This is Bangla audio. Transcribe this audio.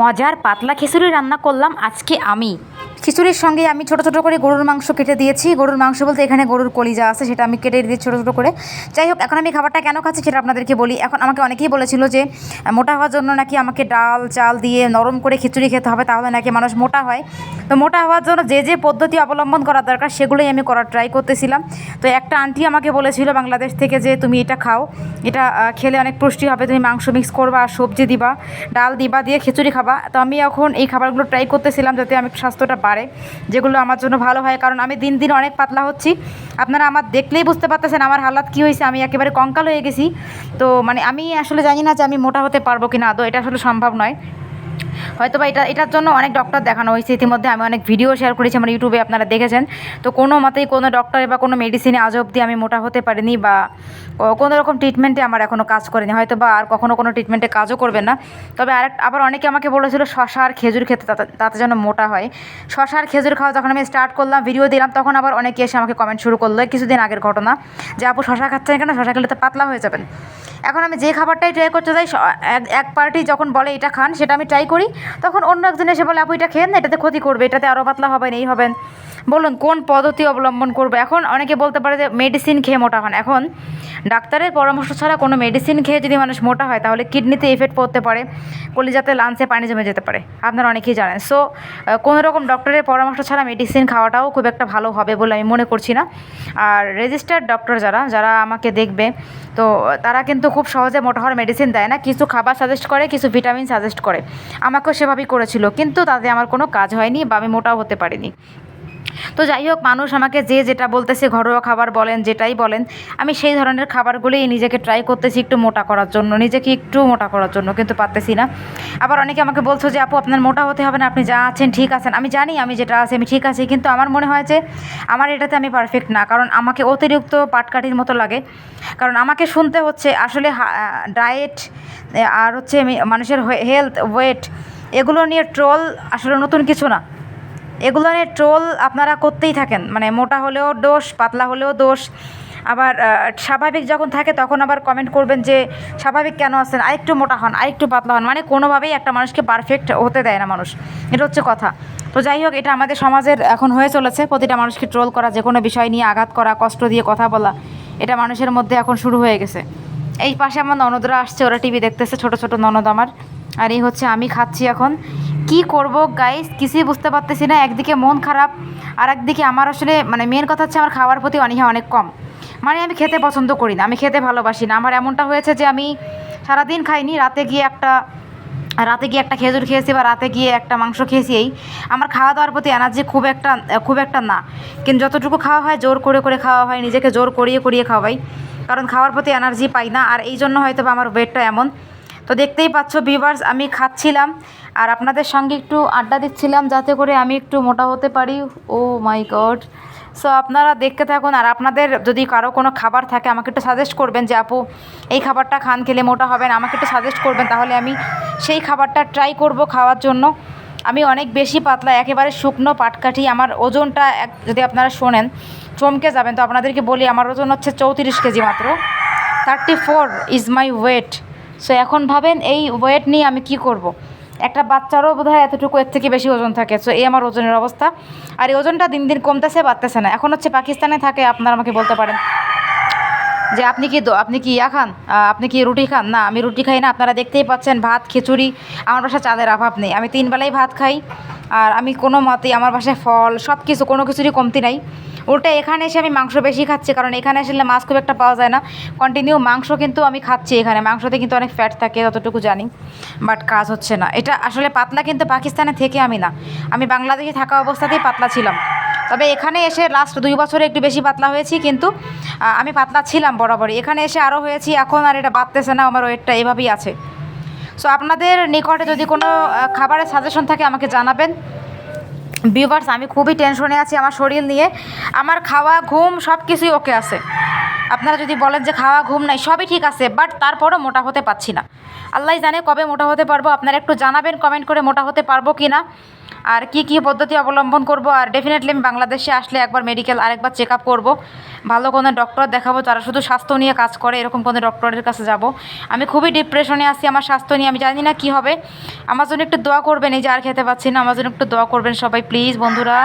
মজার পাতলা খিচুড়ি রান্না করলাম আজকে আমি। খিচুড়ির সঙ্গে আমি ছোটো ছোটো করে গরুর মাংস কেটে দিয়েছি। গরুর মাংস বলতে এখানে গরুর কলিজা আছে, সেটা আমি কেটে দিয়েছি ছোটো ছোটো করে। যাই হোক, এখন আমি খাবারটা কেন খাচ্ছি সেটা আপনাদেরকে বলি। এখন আমাকে অনেকেই বলেছিল যে, মোটা হওয়ার জন্য নাকি আমাকে ডাল, চাল দিয়ে নরম করে খিচুড়ি খেতে হবে, তাহলে নাকি মানুষ মোটা হয়। তো মোটা হওয়ার জন্য যে যে পদ্ধতি অবলম্বন করা দরকার, সেগুলোই আমি করার ট্রাই করতেছিলাম। তো একটা আন্টি আমাকে বলেছিল বাংলাদেশ থেকে যে, তুমি এটা খাও। এটা খেলে অনেক পুষ্টি হবে। তুমি মাংস মিক্স করবা, সবজি দিবা, ডাল দিবা দিয়ে খিচুড়ি খাবা। তো আমি এখন এই খাবারগুলো ট্রাই করতেছিলাম যাতে আমি স্বাস্থ্যটা বাড়ে, যেগুলো আমার জন্য ভালো হয়। কারণ আমি দিন দিন অনেক পাতলা হচ্ছি। আপনারা আমার দেখলেই বুঝতে পারতেছেন আমার হালাত কী হয়েছে। আমি একেবারে কঙ্কাল হয়ে গেছি। তো মানে আমি আসলে জানি না যে আমি মোটা হতে পারব কি না তো এটা আসলে সম্ভব নয়। হয়তো বা এটা এটার জন্য অনেক ডক্টর দেখানো হয়েছে। ইতিমধ্যে আমি অনেক ভিডিও শেয়ার করেছি, আমার ইউটিউবে আপনারা দেখেছেন। তো কোনো মতেই কোনো ডক্টরে বা কোনো মেডিসিনে আজ অবধি আমি মোটা হতে পারিনি বা কোনো রকম ট্রিটমেন্টে আমার এখনও কাজ করেনি। হয়তো বা আর কখনও কোনো ট্রিটমেন্টে কাজও করবে না। তবে আরেক আবার অনেকে আমাকে বলেছিল, শশা আর খেজুর খেতে তাতে যেন মোটা হয়। শশা আর খেজুর খাওয়া যখন আমি স্টার্ট করলাম ভিডিও দিলাম, তখন আবার অনেকে এসে আমাকে কমেন্ট শুরু করল। কিছুদিন আগের ঘটনা। যে, আপু, শশা খাচ্ছেন কেন? শশা খেলে তো পাতলা হয়ে যাবেন। এখন আমি যে খাবারটাই ট্রাই করতে চাই এক- পার্টি যখন বলে এটা খান, সেটা আমি ট্রাই করি। তখন অন্য একজন এসে বলে, আপু, এটা খেয়ে না এটাতে ক্ষতি করবে, এটাতে আরও পাতলা হবেন, এই হবেন। বলুন, কোন পদ্ধতি অবলম্বন করবে? এখন অনেকে বলতে পারে যে মেডিসিন খেয়ে মোটা হন। এখন ডাক্তারের পরামর্শ ছাড়া কোনো মেডিসিন খেয়ে যদি মানুষ মোটা হয়, তাহলে কিডনিতে এফেক্ট পড়তে পারে, কলিজাতে লাঞ্চে পানি জমে যেতে পারে। আপনারা অনেকেই জানেন। সো কোনো রকম ডক্টরের পরামর্শ ছাড়া মেডিসিন খাওয়াটাও খুব একটা ভালো হবে বলে আমি মনে করছি না। আর রেজিস্টার্ড ডক্টর যারা যারা আমাকে দেখবে, তো তারা কিন্তু খুব সহজে মোটা হওয়ার মেডিসিন দেয় না। কিছু খাবার সাজেস্ট করে, কিছু ভিটামিন সাজেস্ট করে। আমাকেও সেভাবেই করেছিল, কিন্তু তাতে আমার কোনো কাজ হয়নি বা আমি মোটাও হতে পারিনি। তো যাই হোক, মানুষ আমাকে যে যেটা বলতেছে, ঘরোয়া খাবার বলেন, যেটাই বলেন, আমি সেই ধরনের খাবারগুলোই নিজেকে ট্রাই করতেছি একটু মোটা করার জন্য, নিজেকে একটু মোটা করার জন্য, কিন্তু পারতেছি না। আবার অনেকে আমাকে বলছো যে, আপু, আপনার মোটা হতে হবে না, আপনি যা আছেন ঠিক আছেন। আমি জানি আমি যেটা আছে, আমি ঠিক আছি, কিন্তু আমার মনে হয় যে, আমার এটাতে আমি পারফেক্ট না, কারণ আমাকে অতিরিক্ত পাটকাঠির মতো লাগে। কারণ আমাকে শুনতে হচ্ছে, আসলে ডায়েট আর হচ্ছে মানুষের হেলথ ওয়েট এগুলো নিয়ে ট্রোল আসলে নতুন কিছু না। এগুলো নিয়ে ট্রোল আপনারা করতেই থাকেন। মানে মোটা হলেও দোষ, পাতলা হলেও দোষ। আবার স্বাভাবিক যখন থাকে তখন আবার কমেন্ট করবেন যে, স্বাভাবিক কেন আছেন? আরেকটু মোটা হন, আরেকটু পাতলা হন। মানে কোনোভাবেই একটা মানুষকে পারফেক্ট হতে দেয় না মানুষ। এটা হচ্ছে কথা। তো যাই হোক, এটা আমাদের সমাজের এখন হয়ে চলেছে। প্রতিটা মানুষকে ট্রোল করা, যে কোনো বিষয় নিয়ে আঘাত করা, কষ্ট দিয়ে কথা বলা, এটা মানুষের মধ্যে এখন শুরু হয়ে গেছে। এই পাশে আমার ননদরা আসছে, ওরা টিভি দেখতেছে, ছোট ছোট ননদ আমার। আর এই হচ্ছে আমি খাচ্ছি এখন। কি করব গাইস কিছুই বুঝতে পারতেছি না। একদিকে মন খারাপ আর একদিকে আমার আসলে মানে মেন কথা হচ্ছে আমার খাওয়ার প্রতি অনীহা অনেক কম। মানে আমি খেতে পছন্দ করি না, আমি খেতে ভালোবাসি না। আমার এমনটা হয়েছে যে আমি সারাদিন খাইনি, রাতে গিয়ে একটা, রাতে গিয়ে একটা খেজুর খেয়েছি বা রাতে গিয়ে একটা মাংস খেয়েছি এই। আমার খাওয়া দাওয়ার প্রতি এনার্জি খুব একটা খুব একটা না। কিন্তু যতটুকু খাওয়া হয়, জোর করে করে খাওয়া হয়, নিজেকে জোর করিয়ে করিয়ে খাওয়াই। কারণ খাওয়ার প্রতি এনার্জি পাই না, আর এই জন্য হয়তো আমার ওয়েটটা এমন। তো দেখতেই পাচ্ছ ভিউয়ার্স আমি খাচ্ছিলাম। আর আপনাদের সঙ্গে একটু আড্ডা দিচ্ছিলাম যাতে করে আমি একটু মোটা হতে পারি। ও মাই গড। সো আপনারা দেখতে থাকুন, আর আপনাদের যদি কারও কোনো খাবার থাকে, আমাকে একটু সাজেস্ট করবেন যে, আপু, এই খাবারটা খান, খেলে মোটা হবেন আমাকে একটু সাজেস্ট করবেন, তাহলে আমি সেই খাবারটা ট্রাই করব খাওয়ার জন্য। আমি অনেক বেশি পাতলা, একেবারে শুকনো পাটকাঠি। আমার ওজনটা এক, যদি আপনারা শোনেন, চমকে যাবেন। তো আপনাদেরকে বলি, আমার ওজন হচ্ছে চৌত্রিশ কেজি মাত্র। Thirty four is my weight so এখন ভাবেন এই ওয়েট নিয়ে আমি কি করব। একটা বাচ্চারও বোধ হয় এতটুকু এর থেকে বেশি ওজন থাকে। সো এই আমার ওজনের অবস্থা। আর এই ওজনটা দিন দিন কমতেছে, বাড়তেছে না। এখন হচ্ছে পাকিস্তানে থাকে, আপনারা আমাকে বলতে পারেন। যে আপনি কি আপনি কি ইয়া খান? আপনি কি রুটি খান? না, আমি রুটি খাই না। আপনারা দেখতেই পাচ্ছেন, ভাত, খিচুড়ি। আমার বাসায় চাঁদের অভাব নেই। আমি তিন বেলাই ভাত খাই। আর আমি কোনো মতেই আমার বাসায় ফল সব কিছু কোনো কিছুরই কমতি নাই। উল্টে এখানে এসে আমি মাংস বেশি খাচ্ছি, কারণ এখানে আসলে মাছ খুব একটা পাওয়া যায় না। কন্টিনিউ মাংস কিন্তু আমি খাচ্ছি এখানে, মাংসতে কিন্তু অনেক ফ্যাট থাকে, যতটুকু জানি বাট কাজ হচ্ছে না। এটা আসলে পাতলা কিন্তু পাকিস্তানে থেকে আমি না। আমি বাংলাদেশে থাকা অবস্থাতেই পাতলা ছিলাম। তবে এখানে এসে লাস্ট দুই বছরে একটু বেশি পাতলা হয়েছি, কিন্তু আমি পাতলা ছিলাম বরাবরই। এখানে এসে আরও হয়েছি, এখন আর এটা বাড়তেছে না, আমার ওয়েটটা এভাবেই আছে। সো আপনাদের নিকটে যদি কোনো খাবারের সাজেশন থাকে আমাকে জানাবেন। ভিউভার্স আমি খুবই টেনশনে আছি আমার শরীর নিয়ে। আমার খাওয়া, ঘুম সব কিছুই ওকে আছে। আপনারা যদি বলেন যে খাওয়া ঘুম নাই, সবই ঠিক আছে বাট তারপরও মোটা হতে পারছি না। আল্লাহ জানে কবে মোটা হতে পারব, আপনারা একটু জানাবেন কমেন্ট করে মোটা হতে পারব কি না আর কি কি পদ্ধতি অবলম্বন করব, আর ডেফিনেটলি আমি বাংলাদেশে আসলে একবার মেডিকেল আরেকবার চেক আপ করব। ভালো কোনো ডক্টর দেখাবো তারা শুধু স্বাস্থ্য নিয়ে কাজ করে, এরকম কোনো ডক্টরের কাছে যাব। আমি খুবই ডিপ্রেশনে আছি, আমার স্বাস্থ্য নিয়ে, আমি জানি না কি হবে। আমার জন্য একটু দোয়া করবেন, এই যে আর খেতে পাচ্ছি না, আমার জন্য একটু দোয়া করবেন সবাই প্লিজ বন্ধুরা।